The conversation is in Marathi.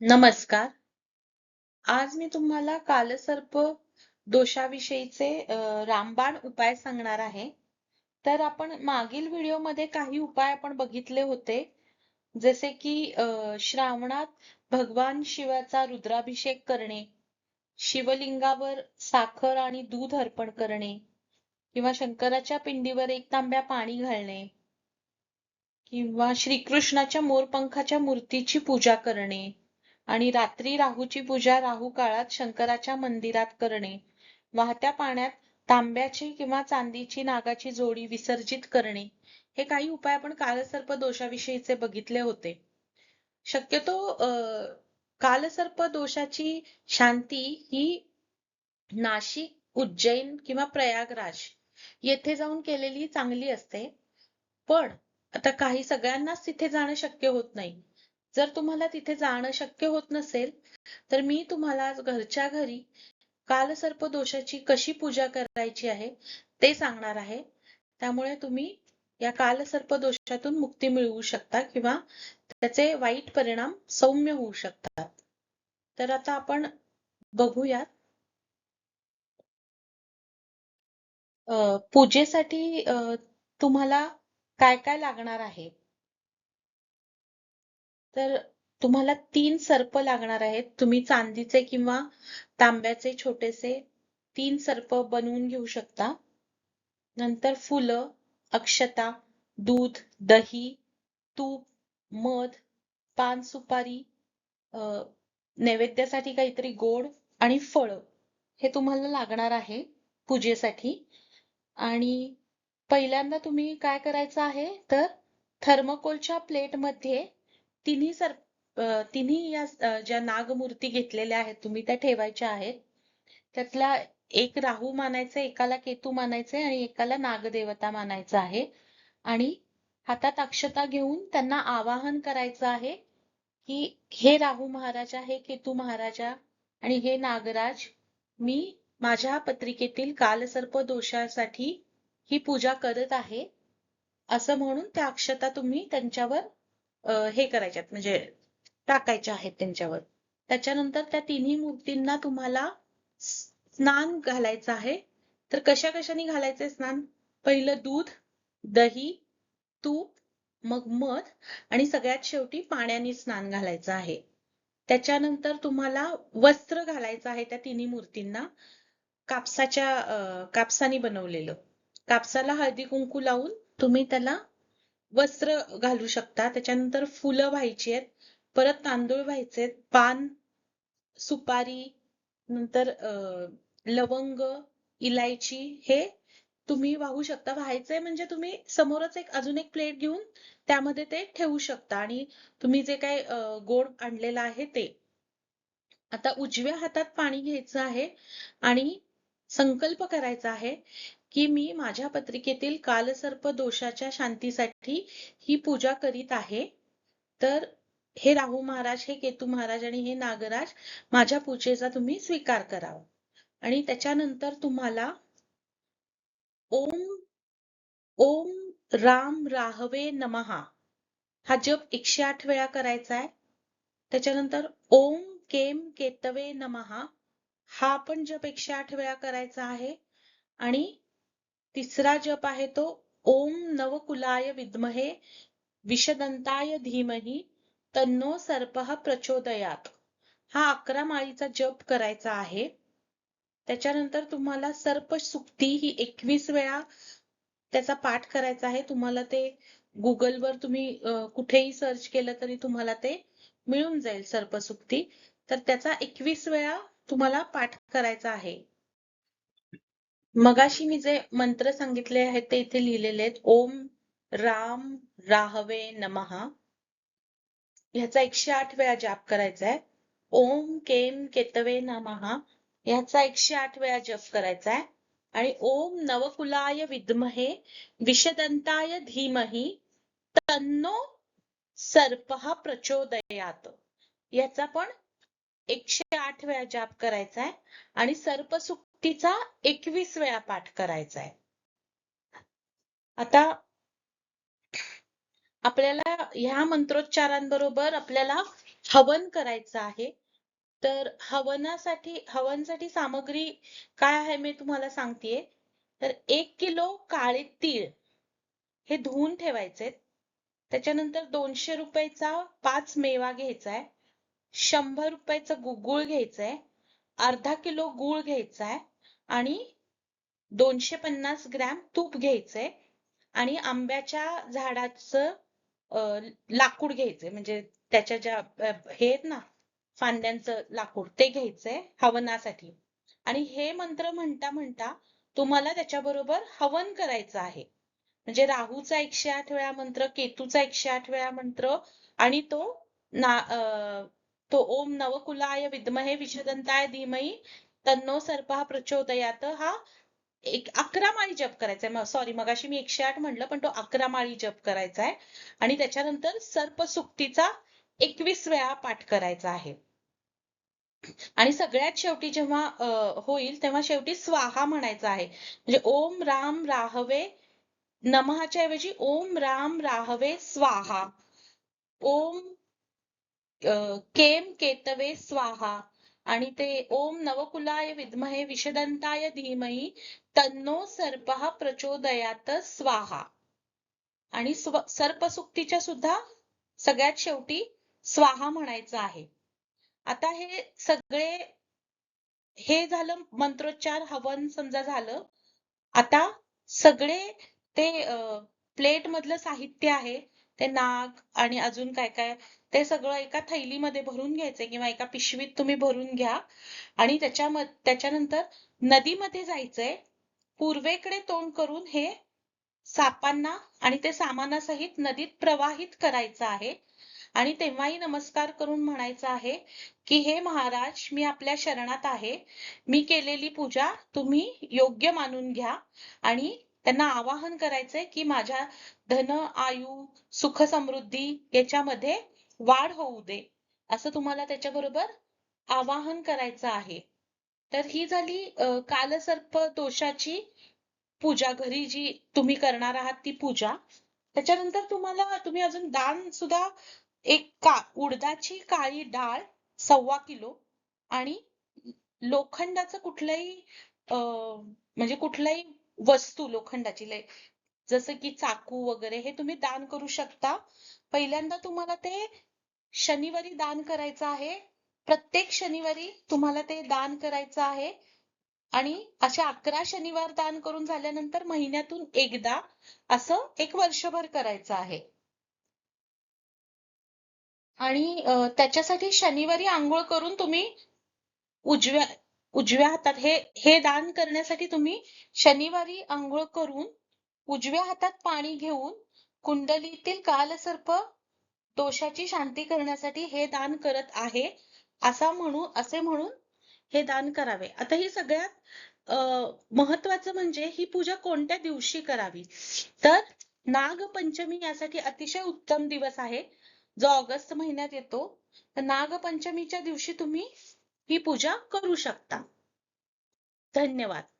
नमस्कार. आज मी तुम्हाला कालसर्प दोषाविषयीचे रामबाण उपाय सांगणार आहे. तर आपण मागील व्हिडिओमध्ये काही उपाय आपण बघितले होते. जसे की श्रावणात भगवान शिवाचा रुद्राभिषेक करणे शिवलिंगावर साखर आणि दूध अर्पण करणे किंवा शंकराच्या पिंडीवर एक तांब्या पाणी घालणे किंवा श्रीकृष्णाच्या मोरपंखाच्या मूर्तीची पूजा करणे आणि रात्री राहूची पूजा राहू काळात शंकराच्या मंदिरात करणे. वाहत्या पाण्यात तांब्याची किंवा चांदीची नागाची जोडी विसर्जित करणे. हे काही उपाय आपण कालसर्प दोषाविषयीचे बघितले होते. शक्यतो अं, कालसर्प दोषाची शांती ही नाशिक उज्जैन किंवा प्रयागराज येथे जाऊन केलेली चांगली असते. पण आता काही सगळ्यांनाच तिथे जाणं शक्य होत नाही. जर तुम्हाला तिथे जाणं शक्य होत नसेल तर मी तुम्हाला घरच्या घरी कालसर्प दोषाची कशी पूजा करायची आहे ते सांगणार आहे. त्यामुळे तुम्ही या कालसर्प दोषातून मुक्ती मिळवू शकता किंवा त्याचे वाईट परिणाम सौम्य होऊ शकतात. तर आता आपण बघूयात. पूजेसाठी तुम्हाला काय काय लागणार आहे? तर तुम्हाला तीन सर्प लागणार आहेत. तुम्ही चांदीचे किंवा तांब्याचे छोटेसे तीन सर्प बनवून घेऊ शकता. नंतर फुलं अक्षता दूध दही तूप मध पान सुपारी नैवेद्यासाठी काहीतरी गोड आणि फळं हे तुम्हाला लागणार आहे पूजेसाठी. आणि पहिल्यांदा तुम्ही काय करायचं आहे तर थर्मकोलच्या प्लेटमध्ये तिन्ही सर तिन्ही या ज्या नागमूर्ती घेतलेल्या आहेत तुम्ही त्या ठेवायच्या आहेत. त्यातला एक राहू मानायचा, एकाला केतू मानायचे आणि एकाला नागदेवता मानायचा आहे. आणि हातात अक्षता घेऊन त्यांना आवाहन करायचं आहे की हे राहू महाराजा हे केतू महाराजा आणि हे नागराज मी माझ्या पत्रिकेतील कालसर्प दोषासाठी ही पूजा करत आहे. असं म्हणून त्या अक्षता तुम्ही त्यांच्यावर हे करायच्यात म्हणजे टाकायच्या आहेत त्यांच्यावर. त्याच्यानंतर त्या तिन्ही मूर्तींना तुम्हाला स्नान घालायचं आहे. तर कशा कशाने घालायचे स्नान? पहिलं दूध दही तूप मग मध आणि सगळ्यात शेवटी पाण्याने स्नान घालायचं आहे. त्याच्यानंतर तुम्हाला वस्त्र घालायचं आहे त्या तिन्ही मूर्तींना. कापसाच्या कापसाने बनवलेलं. कापसाला हळदी कुंकू लावून तुम्ही त्याला वस्त्र घालू शकता. त्याच्यानंतर फुलं व्हायची आहेत. परत तांदूळ व्हायचे आहेत. पान सुपारी नंतर लवंग इलायची हे तुम्ही वाहू शकता. व्हायचंय म्हणजे तुम्ही समोरच एक अजून एक प्लेट घेऊन त्यामध्ये ते ठेवू शकता. आणि तुम्ही जे काही गोड आणलेलं आहे ते. आता उजव्या हातात पाणी घ्यायचं आहे आणि संकल्प करायचा आहे की मी माझ्या पत्रिकेतील कालसर्प दोषाच्या शांतीसाठी ही पूजा करीत आहे. तर हे राहू महाराज हे केतू महाराज आणि हे नागराज माझ्या पूजेचा तुम्ही स्वीकार करावा. आणि त्याच्यानंतर तुम्हाला ओम ओम राम राहवे नमहा हा जप एकशे आठ वेळा करायचा आहे. त्याच्यानंतर ओम केम केतवे नमहा हा पण जप एकशे आठ वेळा करायचा आहे. आणि तिसरा जप आहे तो ओम नवकुलाय विद्महे विषदंताय धीमही तन्नो सर्पः प्रचोदयात. हा अकरा माळीचा जप करायचा आहे. त्याच्यानंतर तुम्हाला सर्प सुक्ती ही एकवीस वेळा त्याचा पाठ करायचा आहे. तुम्हाला ते गुगलवर तुम्ही कुठेही सर्च केलं तरी तुम्हाला ते मिळून जाईल सर्पसुक्ती तर त्याचा एकवीस वेळा तुम्हाला पाठ करायचा आहे. मगाशी मी जे मंत्र सांगितले आहेत ते इथे लिहिलेले आहेत. ओम राम राहवे नमहा ह्याचा एकशे आठ वेळा जाप करायचा आहे. ओम केम केतवे नमहा ह्याचा एकशे आठ वेळा जप करायचा आहे. आणि ओम नवकुलाय विद्महे विषदंताय धीमही तन्नो सर्पः प्रचोदयात. याचा पण एकशे आठ वेळा जाप करायचा आहे. आणि तिचा एकवीस वेळा पाठ करायचा आहे. आता आपल्याला ह्या मंत्रोच्चारांबरोबर आपल्याला हवन करायचं आहे. तर हवनासाठी हवनसाठी सामग्री काय आहे मी तुम्हाला सांगतेय. तर एक किलो काळे तीळ हे धुवून ठेवायचे त्याच्यानंतर दोनशे रुपयाचा पाच मेवा घ्यायचा आहे. शंभर रुपयाचं गुगुळ घ्यायचंय अर्धा किलो गूळ आहे आणि दोनशे पन्नास ग्रॅम तूप घ्यायचंय आणि आंब्याच्या झाडाचं लाकूड घ्यायचंय. म्हणजे त्याच्या ज्या हे आहेत ना फांद्यांचं लाकूड ते घ्यायचंय हवनासाठी. आणि हे मंत्र म्हणता म्हणता तुम्हाला त्याच्याबरोबर हवन करायचं आहे. म्हणजे राहूचा एकशे आठ वेळा मंत्र केतूचा एकशे आठ वेळा मंत्र आणि तो ना तो ओम नवकुलाय विद्महे विषदंताय धीमही तन्नो सर्पः प्रचोदयात. हा एक अकरा माळी जप करायचा आहे सॉरी मगाशी मी एकशे आठ म्हणलं पण तो अकरा माळी जप करायचा आहे आणि त्याच्यानंतर सर्प सुक्तीचा एकवीस वेळा पाठ करायचा आहे. आणि सगळ्यात शेवटी जेव्हा होईल तेव्हा शेवटी स्वाहा म्हणायचा आहे. म्हणजे ओम राम राहवे नमहाच्या ऐवजी ओम राम राहवे स्वाहा. ओम केम केतवे स्वाहा. आणि ते ओम नवकुलाय विद्महे विषदंताय धीमही तन्नो सर्पः प्रचोदयात स्वाहा. आणि स्व सर्पसुक्तीच्या सुद्धा सगळ्यात शेवटी स्वाहा म्हणायचं आहे. आता हे सगळे हे झालं मंत्रोच्चार हवन समजा झालं. आता सगळे ते प्लेट मधलं साहित्य आहे. ते नाक आणि अजून काय काय ते सगळं एका थैलीमध्ये भरून घ्यायचं किंवा एका पिशवीत तुम्ही भरून घ्या. आणि त्याच्या त्याच्यानंतर नदीमध्ये जायचंय पूर्वेकडे तोंड करून हे सापांना आणि ते सामानासहित नदीत प्रवाहित करायचं आहे. आणि तेव्हाही नमस्कार करून म्हणायचं आहे की हे महाराज मी आपल्या शरणात आहे. मी केलेली पूजा तुम्ही योग्य मानून घ्या. आणि त्यांना आवाहन करायचंय की माझ्या धन आयु सुख समृद्धी याच्यामध्ये वाढ होऊ दे. असं तुम्हाला त्याच्याबरोबर आवाहन करायचं आहे. तर ही झाली कालसर्प दोषाची पूजा. घरी जी तुम्ही करणार आहात ती पूजा. त्याच्यानंतर तुम्हाला तुम्ही अजून दान सुद्धा एक का उडदाची काळी डाळ सव्वा किलो आणि लोखंडाचं कुठलंही म्हणजे कुठलाही वस्तू लोखंडाची लय जसं की चाकू वगैरे हे तुम्ही दान करू शकता. पहिल्यांदा तुम्हाला ते शनिवारी दान करायचं आहे. प्रत्येक शनिवारी तुम्हाला ते दान करायचं आहे. आणि अशा अकरा शनिवार दान करून झाल्यानंतर महिन्यातून एकदा असं एक वर्षभर करायचं आहे. आणि त्याच्यासाठी शनिवारी आंघोळ करून तुम्ही उजव्या उजव्या हातात. हे हे दान करण्यासाठी तुम्ही शनिवारी आंघोळ करून उजव्या हातात पाणी घेऊन कुंडलीतील कालसर्प दोषाची शांती करण्यासाठी हे दान करत आहे. असा म्हणू असे म्हणून हे दान करावे. आता ही सगळ्यात अं, महत्वाचं म्हणजे ही पूजा कोणत्या दिवशी करावी? तर नागपंचमी यासाठी अतिशय उत्तम दिवस आहे. जो ऑगस्ट महिन्यात येतो. तर नागपंचमीच्या दिवशी तुम्ही ही पूजा करू शकता. धन्यवाद.